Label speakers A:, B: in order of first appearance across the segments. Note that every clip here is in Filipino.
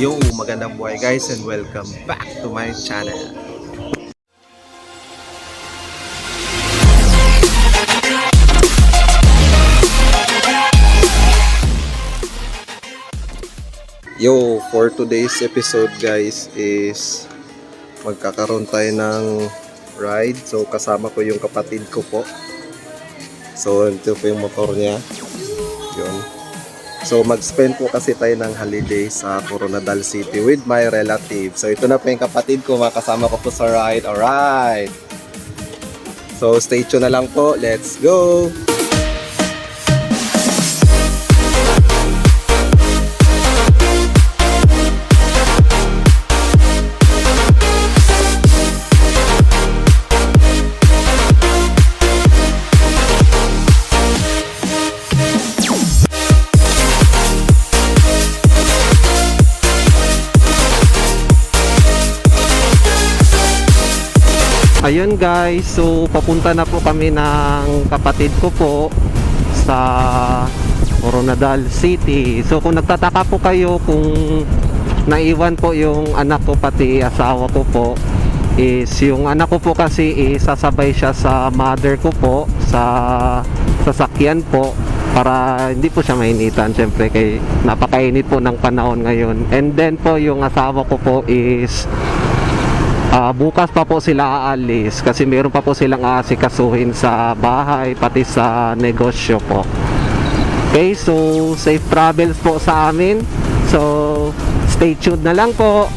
A: Yo, magandang buhay guys and welcome back to my channel. Yo, for today's episode guys is magkakaroon tayo ng ride. So kasama ko yung kapatid ko po. So ito po yung motor niya. Yun. So mag-spend po kasi tayo ng holiday sa Coronadal City with my relative. So ito na po yung kapatid ko, makasama ko po sa ride. Alright! So stay tuned na lang po. Let's go! Ayun guys, so papunta na po kami ng kapatid ko po sa Coronadal City. So kung nagtataka po kayo kung naiwan po yung anak ko pati asawa ko po is yung anak ko po kasi is sasabay siya sa mother ko po sa sasakyan po para hindi po siya mainitan. Syempre kay napakainit po ng panahon ngayon. And then po yung asawa ko po is Ah, bukas pa po sila aalis kasi meron pa po silang aasikasuhin sa bahay pati sa negosyo po. Okay, so safe travels po sa amin. So stay tuned na lang po.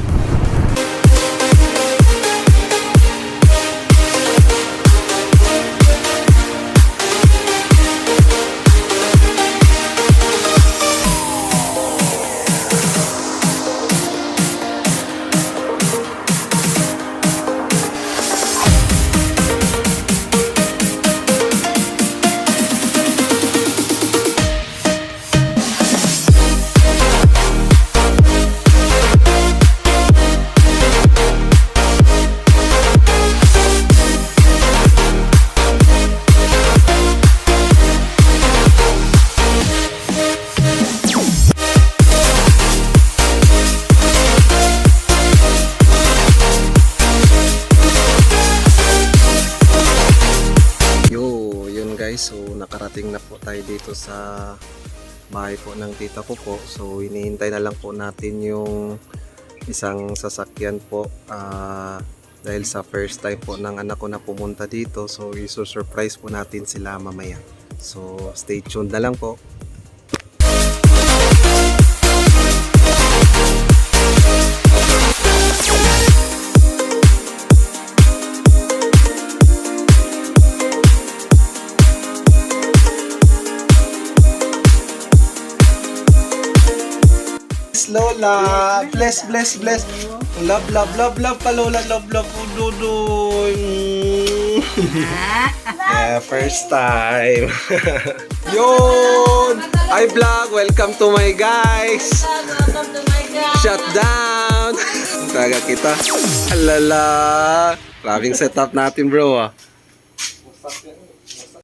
A: Guys. So nakarating na po tayo dito sa bahay po ng tita ko po. So hinihintay na lang po natin yung isang sasakyan po ah, dahil sa first time po ng anak ko na pumunta dito. So iso-surprise po natin sila mamaya. So stay tuned na lang po. Lola, bless, bless, bless. Love, love, love, love pa Lola, love, love po Dudoy. yeah, first time. Yun! Hi vlog, welcome to my guys. Shut down. Taga kita. Alala. Grabing setup natin bro ah.